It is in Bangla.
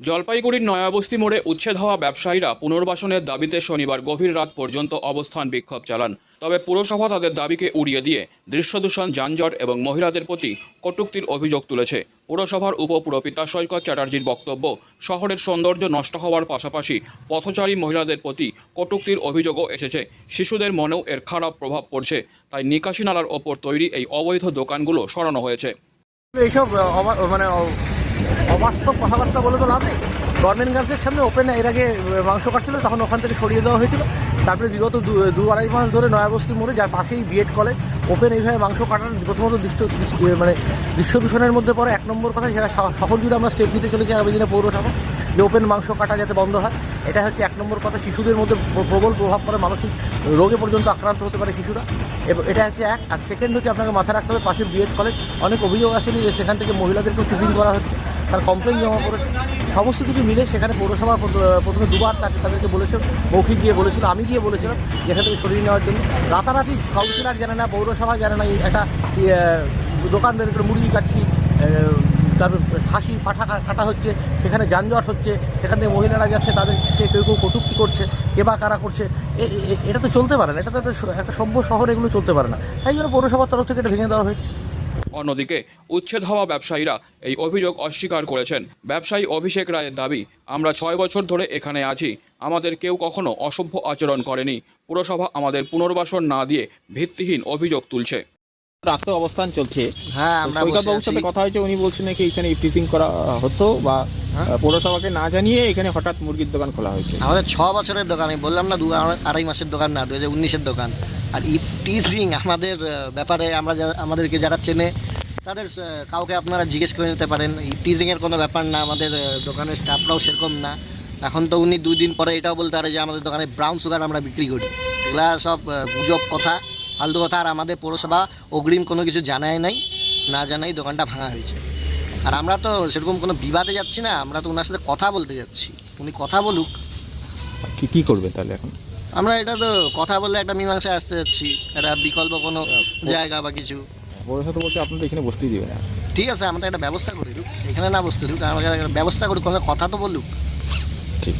জলপাইগুড়ির নয়াবস্তি মোড়ে উচ্ছেদ হওয়া ব্যবসায়ীরা পুনর্বাসনের দাবিতে শনিবার গভীর রাত পর্যন্ত অবস্থান বিক্ষোভ চালান। তবে পুরসভা তাদের দাবিকে উড়িয়ে দিয়ে দৃশ্যদূষণ যানজট এবং মহিলাদের প্রতি কটূক্তির অভিযোগ তুলেছে। পুরসভার উপপুরপিতা সৈকত চ্যাটার্জির বক্তব্য, শহরের সৌন্দর্য নষ্ট হওয়ার পাশাপাশি পথচারী মহিলাদের প্রতি কটূক্তির অভিযোগও এসেছে। শিশুদের মনেও এর খারাপ প্রভাব পড়ছে, তাই নিকাশি নালার ওপর তৈরি এই অবৈধ দোকানগুলো সরানো হয়েছে। এইসব মানে অবাস্তব কথাবার্তা বলে তো লাভ নেই। গভর্নমেন্ট গার্লসের সামনে ওপেন এর আগে মাংস কাটছিল, তখন ওখান থেকে সরিয়ে দেওয়া হয়েছিল। তারপরে বিগত দু- আড়াই মাস ধরে নয়াবস্তি মোড়ে, যার পাশেই বিএড কলেজ ওপেন এইভাবে মাংস কাটার প্রথমত দৃশ্য মানে দৃশ্য দূষণের মধ্যে পড়ে। এক নম্বর কথা সেটা সহজ যদি আমরা স্টেপ নিতে চলেছি আগামী দিনে পৌরসভা। যে ওপেন মাংস কাটা যাতে বন্ধ হয় এটা হচ্ছে এক নম্বর কথা। শিশুদের মধ্যে প্রবল প্রভাব পড়ে মানসিক রোগে পর্যন্ত আক্রান্ত হতে পারে শিশুরা। এবং এটা হচ্ছে এক। আর সেকেন্ড হচ্ছে আপনাকে মাথায় রাখতে হবে পাশে বিএড কলেজ অনেক অভিযোগ আসেনি যে সেখান থেকে মহিলাদেরকে টিচিং করা হচ্ছে। তার কমপ্লেন জমা পড়েছে। সমস্ত কিছু মিলে সেখানে পৌরসভা প্রথমে দুবার তাকে তাদেরকে বলেছে মৌখিক গিয়ে বলেছিল আমি গিয়ে বলেছিলাম যেখান থেকে সরিয়ে নেওয়ার জন্য। রাতারাতি কাউন্সিলর জানে না পৌরসভা জানে না একটা ইয়ে, দোকান বের করে মুরগি কাটছি তারপর খাসি পাঠা কাটা হচ্ছে, সেখানে যানজট হচ্ছে, সেখান থেকে মহিলারা যাচ্ছে, তাদেরকে কেউ কেউ কটূক্তি করছে, কে বা কারা করছে এটা তো চলতে পারে না, এটা তো একটা একটা সভ্য শহর, এগুলো চলতে পারে না। তাই জন্য পৌরসভার তরফ থেকে এটা ভেঙে দেওয়া হয়েছে। অন্যদিকে, উচ্ছেদ হওয়া ব্যবসায়ীরা এই অভিযোগ অস্বীকার করেছেন। ব্যবসায়ী অভিষেক রায়ের দাবি, আমরা ছয় বছর ধরে এখানে আছি, আমাদের কেউ কখনো অসভ্য আচরণ করেনি, পুরসভা আমাদের পুনর্বাসন না দিয়ে ভিত্তিহীন অভিযোগ তুলছে। রাতে অবস্থান চলছে। হ্যাঁ সৈকত বাবুর সাথে কথা হয়েছে উনি বলছেন নাকি এখানে ইফটিজিং করা হতো বা হ্যাঁ। পৌরসভাকে না জানিয়ে এখানে হঠাৎ মুরগির দোকান খোলা হয়েছে। আমাদের ছ বছরের দোকান আমি বললাম না দু আড়াই- মাসের দোকান না দু হাজার উনিশের দোকান। আর ইফটিজিং আমাদের ব্যাপারে আমরা আমাদেরকে যারা চেনে তাদের কাউকে আপনারা জিজ্ঞেস করে নিতে পারেন। ইফটিজিংয়ের কোনো ব্যাপার না আমাদের দোকানের স্টাফরাও সেরকম না। এখন তো উনি দুই দিন পরে এটাও বলতে পারে যে আমাদের দোকানে ব্রাউন সুগার আমরা বিক্রি করি। এগুলা সব গুজব কথা। ফালতু কথা আর আমাদের পৌরসভা অগ্রিম কোনো কিছু জানায় নাই না জানাই দোকানটা ভাঙা হয়েছে। আর আমরা তো সেরকম কোনো বিবাদে যাচ্ছি না আমরা তো ওনার সাথে কথা বলতে যাচ্ছি। উনি কথা বলুক। কি কি করবে তাহলে এখন? আমরা এটা তো কথা বললে একটা মীমাংসায় আসতে যাচ্ছি একটা বিকল্প কোনো জায়গা বা কিছু। পৌরসভা তো বলছে আপনাদের এখানে বসতেই দিবে না। ঠিক আছে আমাদের একটা ব্যবস্থা করে দিক এখানে না বসতে দিক আমাকে একটা ব্যবস্থা করুক কোনো কথা তো বলুক। ঠিক।